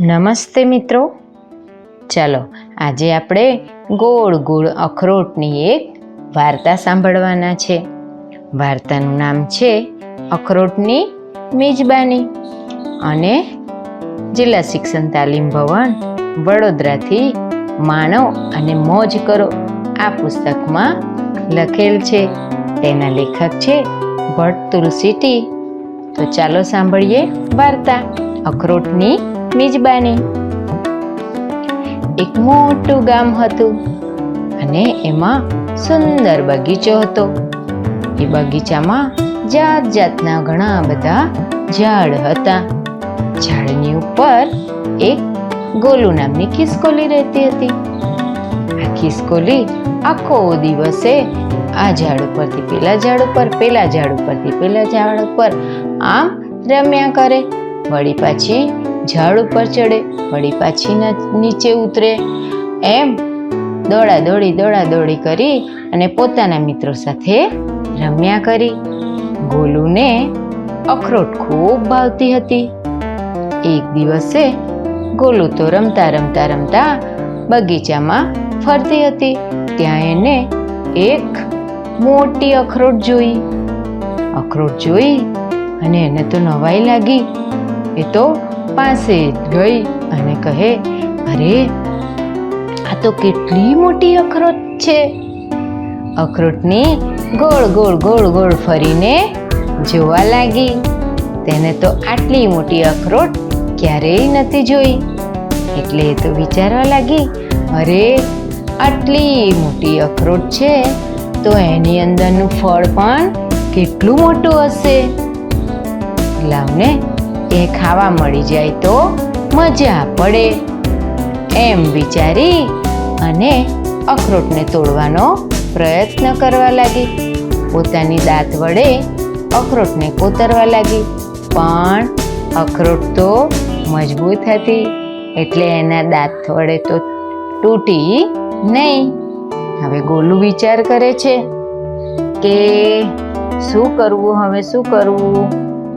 નમસ્તે મિત્રો. ચાલો, આજે આપણે ગોળ ગોળ અખરોટની એક વાર્તા સાંભળવાના છે. વાર્તાનું નામ છે અખરોટની મેજબાની અને જિલ્લા શિક્ષણ તાલીમ ભવન વડોદરાથી માણો અને મોજ કરો આ પુસ્તકમાં લખેલ છે. તેના લેખક છે ભટ્ટ તુલસીટી. તો ચાલો સાંભળીએ વાર્તા અખરોટની મિજબાની. એક મોટું ગામ હતું અને એમાં સુંદર બગીચો હતો. એ બગીચામાં જાત જાતના ઘણા બધા ઝાડ હતા. ઝાડની ઉપર એક ગોલુ નામની ખિસકોલી રહેતી હતી. આ ખિસકોલી આખો દિવસે આ ઝાડ ઉપરથી પેલા ઝાડ ઉપર, પેલા ઝાડ ઉપરથી પેલા ઝાડ ઉપર આમ રમ્યા કરે. વળી પાછી ઝાડ ઉપર ચડે, વળી પાછી નીચે ઉતરે. એમ દોડા દોડી દોડા દોડી કરી અને પોતાના મિત્રો સાથે રમ્યા કરી. ગોલુને અખરોટ ખૂબ ભાવતી હતી. એક દિવસે ગોલુ તો રમતા રમતા રમતા બગીચામાં ફરતી હતી. ત્યાં એને એક મોટી અખરોટ જોઈ. અખરોટ જોઈ અને એને તો નવાઈ લાગી. એ તો પાસે ગઈ અને કહે, અરે, આ તો કેટલી મોટી અખરોટ છે. અખરોટની ગોળ ગોળ ગોળ ગોળ ફરીને જોવા લાગી. તેને તો આટલી મોટી અખરોટ ક્યારેય નથી જોઈ. એટલે એ તો વિચારવા લાગી, અરે, આટલી મોટી અખરોટ છે, તો એની અંદરનું ફળ પણ કેટલું મોટું હશે? લાવને એ ખાવા મળી જાય તો મજા પડે. એમ વિચારી અને અખરોટને તોડવાનો પ્રયત્ન કરવા લાગી. પોતાની દાંત વડે અખરોટને કોતરવા લાગી. પણ અખરોટ તો મજબૂત હતી, એટલે એના દાંત વડે તો તૂટી નહીં. હવે ગોલુ વિચાર કરે છે કે શું કરવું, હવે શું કરવું?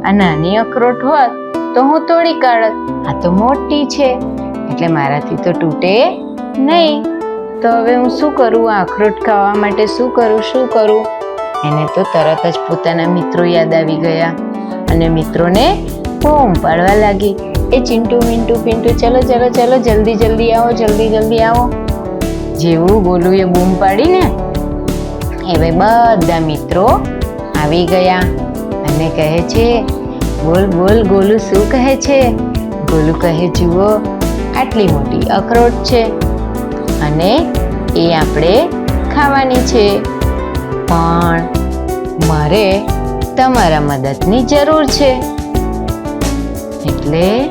આ નાની અખરોટ હોત તો હું તોડી કાઢત આ તો મોટી છે, એટલે મારાથી તો તૂટે નહીં. તો હવે હું શું કરું? આ અખરોટ ખાવા માટે શું કરું? શું કરું? એને તો તરત જ પોતાના મિત્રો યાદ આવી ગયા અને મિત્રોને બૂમ પાડવા લાગી. એ ચિંટુ મિન્ટુ પિન્ટુ, ચલો ચલો ચલો, જલ્દી જલ્દી આવો, જલ્દી જલ્દી આવો. જેવું ગોલુએ બૂમ પાડીને, હવે બધા મિત્રો આવી ગયા. અને કહે છે, બોલ બોલ, ગોલુ શું કહે છે? ગોલુ કહે, જુઓ, આટલી મોટી અખરોટ છે અને એ આપણે ખાવાની છે. પણ મારે તમારા મદદની જરૂર છે. એટલે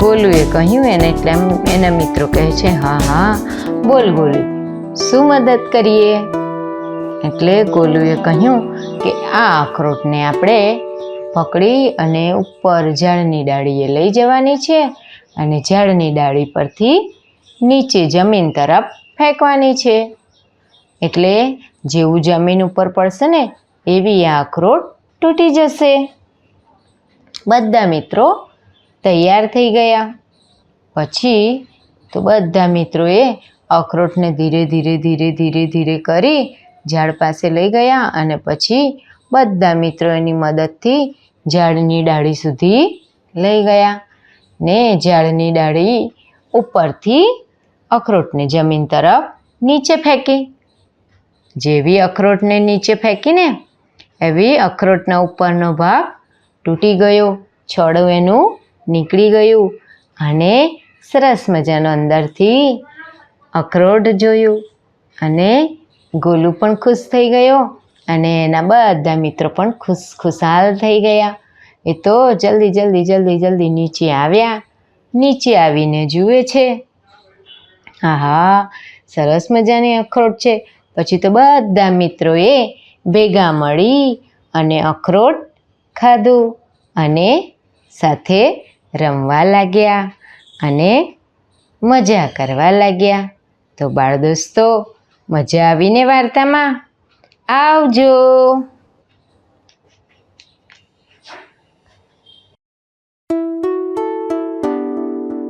ગોલુએ કહ્યું એને, એટલે એના મિત્રો કહે છે, હા હા, બોલ ગોલુ, શું મદદ કરીએ? એટલે ગોલુએ કહ્યું કે આ અખરોટને આપણે પકડી અને ઉપર ઝાડની ડાળીએ લઈ જવાની છે અને ઝાડની ડાળી પરથી નીચે જમીન તરફ ફેંકવાની છે. એટલે જેવું જમીન ઉપર પડશે ને, એવી આ અખરોટ તૂટી જશે. બધા મિત્રો તૈયાર થઈ ગયા. પછી તો બધા મિત્રોએ અખરોટને ધીરે ધીરે ધીરે ધીરે ધીરે કરી ઝાડ પાસે લઈ ગયા અને પછી બધા મિત્રો એની મદદથી ઝાડની ડાળી સુધી લઈ ગયા ને ઝાડની ડાળી ઉપરથી અખરોટને જમીન તરફ નીચે ફેંકી. જેવી અખરોટને નીચે ફેંકીને એવી અખરોટના ઉપરનો ભાગ તૂટી ગયો, છોડું એનું નીકળી ગયું અને સરસ મજાનો અંદરથી અખરોટ જોયું અને ગોલુ પણ ખુશ થઈ ગયો અને એના બધા મિત્રો પણ ખુશ ખુશાલ થઈ ગયા. એ તો જલ્દી જલ્દી જલ્દી જલ્દી નીચે આવ્યા. નીચે આવીને જુએ છે. આહા, સરસ મજાની અખરોટ છે. પછી તો બધા મિત્રોએ ભેગા મળી અને અખરોટ ખાધું અને સાથે રમવા લાગ્યા અને મજા કરવા લાગ્યા. તો બાળ દોસ્તો મજા આવીને વાર્તામાં આવજો.